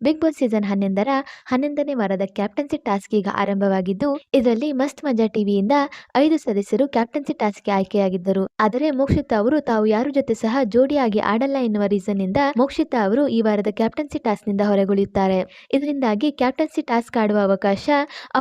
Big boss season ಹನ್ನೊಂದರ ಹನ್ನೊಂದನೇ ವಾರದ ಕ್ಯಾಪ್ಟನ್ಸಿ ಟಾಸ್ಕ್ ಈಗ ಆರಂಭವಾಗಿದ್ದು, ಇದರಲ್ಲಿ ಮಸ್ತ್ ಮಜಾ ಟಿವಿಯಿಂದ ಐದು ಸದಸ್ಯರು ಕ್ಯಾಪ್ಟನ್ಸಿ ಟಾಸ್ಕ್ಗೆ ಆಯ್ಕೆಯಾಗಿದ್ದರು. ಆದರೆ ಮೋಕ್ಷಿತಾ ಅವರು ತಾವು ಯಾರ ಜೊತೆ ಸಹ ಜೋಡಿಯಾಗಿ ಆಡಲ್ಲ ಎನ್ನುವ ರೀಸನ್ನಿಂದ ಮೋಕ್ಷಿತಾ ಅವರು ಈ ವಾರದ ಕ್ಯಾಪ್ಟನ್ಸಿ ಟಾಸ್ಕ್ನಿಂದ ಹೊರಗುಳಿಯುತ್ತಾರೆ. ಇದರಿಂದಾಗಿ ಕ್ಯಾಪ್ಟನ್ಸಿ ಟಾಸ್ಕ್ ಆಡುವ ಅವಕಾಶ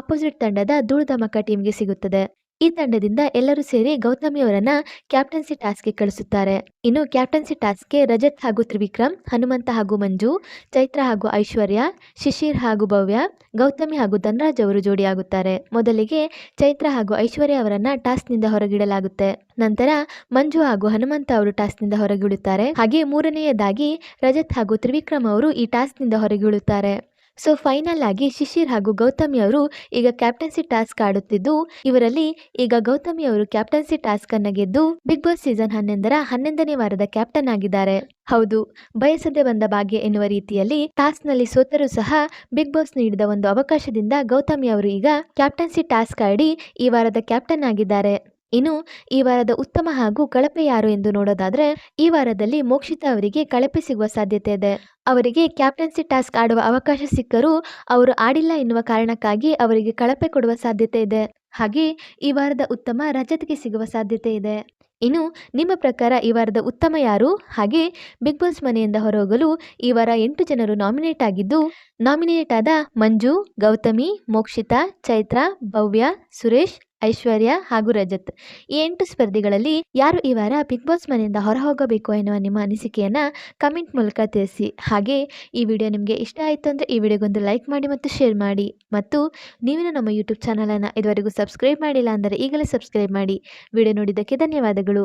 ಅಪೋಸಿಟ್ ತಂಡದ ಧೂಳುಧಮಕ ಟೀಮ್ಗೆ ಸಿಗುತ್ತದೆ. ಈ ತಂಡದಿಂದ ಎಲ್ಲರೂ ಸೇರಿ ಗೌತಮಿ ಅವರನ್ನ ಕ್ಯಾಪ್ಟನ್ಸಿ ಟಾಸ್ಕ್ಗೆ ಕಳಿಸುತ್ತಾರೆ. ಇನ್ನು ಕ್ಯಾಪ್ಟನ್ಸಿ ಟಾಸ್ಕ್ಗೆ ರಜತ್ ಹಾಗೂ ತ್ರಿವಿಕ್ರಮ್, ಹನುಮಂತ ಹಾಗೂ ಮಂಜು, ಚೈತ್ರ ಹಾಗೂ ಐಶ್ವರ್ಯ, ಶಿಶಿರ್ ಹಾಗೂ ಭವ್ಯ, ಗೌತಮಿ ಹಾಗೂ ಧನ್ರಾಜ್ ಅವರು ಜೋಡಿಯಾಗುತ್ತಾರೆ. ಮೊದಲಿಗೆ ಚೈತ್ರ ಹಾಗೂ ಐಶ್ವರ್ಯ ಅವರನ್ನ ಟಾಸ್ಕ್ನಿಂದ ಹೊರಗಿಡಲಾಗುತ್ತೆ. ನಂತರ ಮಂಜು ಹಾಗೂ ಹನುಮಂತ ಅವರು ಟಾಸ್ಕ್ನಿಂದ ಹೊರಗಿಳುತ್ತಾರೆ ಹಾಗೆ ಮೂರನೆಯದಾಗಿ ರಜತ್ ಹಾಗೂ ತ್ರಿವಿಕ್ರಮ್ ಅವರು ಈ ಟಾಸ್ಕ್ನಿಂದ ಹೊರಗಿಳುತ್ತಾರೆ ಸೊ ಫೈನಲ್ ಆಗಿ ಶಿಶಿರ್ ಹಾಗೂ ಗೌತಮಿ ಅವರು ಈಗ ಕ್ಯಾಪ್ಟನ್ಸಿ ಟಾಸ್ಕ್ ಆಡುತ್ತಿದ್ದು, ಇವರಲ್ಲಿ ಈಗ ಗೌತಮಿ ಅವರು ಕ್ಯಾಪ್ಟನ್ಸಿ ಟಾಸ್ಕ್ ಅನ್ನ ಗೆದ್ದು ಬಿಗ್ ಬಾಸ್ ಸೀಸನ್ ಹನ್ನೊಂದರ ಹನ್ನೊಂದನೇ ವಾರದ ಕ್ಯಾಪ್ಟನ್ ಆಗಿದ್ದಾರೆ. ಹೌದು, ಬಯಸದೆ ಬಂದ ಭಾಗ್ಯ ಎನ್ನುವ ರೀತಿಯಲ್ಲಿ ಟಾಸ್ಕ್ನಲ್ಲಿ ಸೋತರೂ ಸಹ ಬಿಗ್ ಬಾಸ್ ನೀಡಿದ ಒಂದು ಅವಕಾಶದಿಂದ ಗೌತಮಿ ಅವರು ಈಗ ಕ್ಯಾಪ್ಟನ್ಸಿ ಟಾಸ್ಕ್ ಆಡಿ ಈ ವಾರದ ಕ್ಯಾಪ್ಟನ್ ಆಗಿದ್ದಾರೆ. ಇನ್ನು ಈ ವಾರದ ಉತ್ತಮ ಹಾಗೂ ಕಳಪೆ ಯಾರು ಎಂದು ನೋಡೋದಾದ್ರೆ ಈ ವಾರದಲ್ಲಿ ಮೋಕ್ಷಿತಾ ಅವರಿಗೆ ಕಳಪೆ ಸಿಗುವ ಸಾಧ್ಯತೆ ಇದೆ. ಅವರಿಗೆ ಕ್ಯಾಪ್ಟನ್ಸಿ ಟಾಸ್ಕ್ ಆಡುವ ಅವಕಾಶ ಸಿಕ್ಕರೂ ಅವರು ಆಡಿಲ್ಲ ಎನ್ನುವ ಕಾರಣಕ್ಕಾಗಿ ಅವರಿಗೆ ಕಳಪೆ ಕೊಡುವ ಸಾಧ್ಯತೆ ಇದೆ. ಹಾಗೆ ಈ ವಾರದ ಉತ್ತಮ ರಜತ್ಗೆ ಸಿಗುವ ಸಾಧ್ಯತೆ ಇದೆ. ಇನ್ನು ನಿಮ್ಮ ಪ್ರಕಾರ ಈ ವಾರದ ಉತ್ತಮ ಯಾರು? ಹಾಗೆ ಬಿಗ್ ಬಾಸ್ ಮನೆಯಿಂದ ಹೊರಹೋಗಲು ಈ ವಾರ ಎಂಟು ಜನರು ನಾಮಿನೇಟ್ ಆಗಿದ್ದು, ನಾಮಿನೇಟ್ ಆದ ಮಂಜು, ಗೌತಮಿ, ಮೋಕ್ಷಿತಾ, ಚೈತ್ರ, ಭವ್ಯ, ಸುರೇಶ್ ಐಶ್ವರ್ಯ ಹಾಗೂ ರಜತ್. ಈ ಎಂಟು ಸ್ಪರ್ಧಿಗಳಲ್ಲಿ ಯಾರು ಈ ವಾರ ಬಿಗ್ ಬಾಸ್ ಮನೆಯಿಂದ ಹೊರಹೋಗಬೇಕು ಎನ್ನುವ ನಿಮ್ಮ ಅನಿಸಿಕೆಯನ್ನು ಕಮೆಂಟ್ ಮೂಲಕ ತಿಳಿಸಿ. ಹಾಗೆ ಈ ವಿಡಿಯೋ ನಿಮಗೆ ಇಷ್ಟ ಆಯಿತು ಅಂದರೆ ಈ ವಿಡಿಯೋಗೊಂದು ಲೈಕ್ ಮಾಡಿ ಮತ್ತು ಶೇರ್ ಮಾಡಿ. ಮತ್ತು ನೀವಿನ ನಮ್ಮ ಯೂಟ್ಯೂಬ್ ಚಾನಲನ್ನು ಇದುವರೆಗೂ ಸಬ್ಸ್ಕ್ರೈಬ್ ಮಾಡಿಲ್ಲ ಅಂದರೆ ಈಗಲೇ ಸಬ್ಸ್ಕ್ರೈಬ್ ಮಾಡಿ. ವಿಡಿಯೋ ನೋಡಿದ್ದಕ್ಕೆ ಧನ್ಯವಾದಗಳು.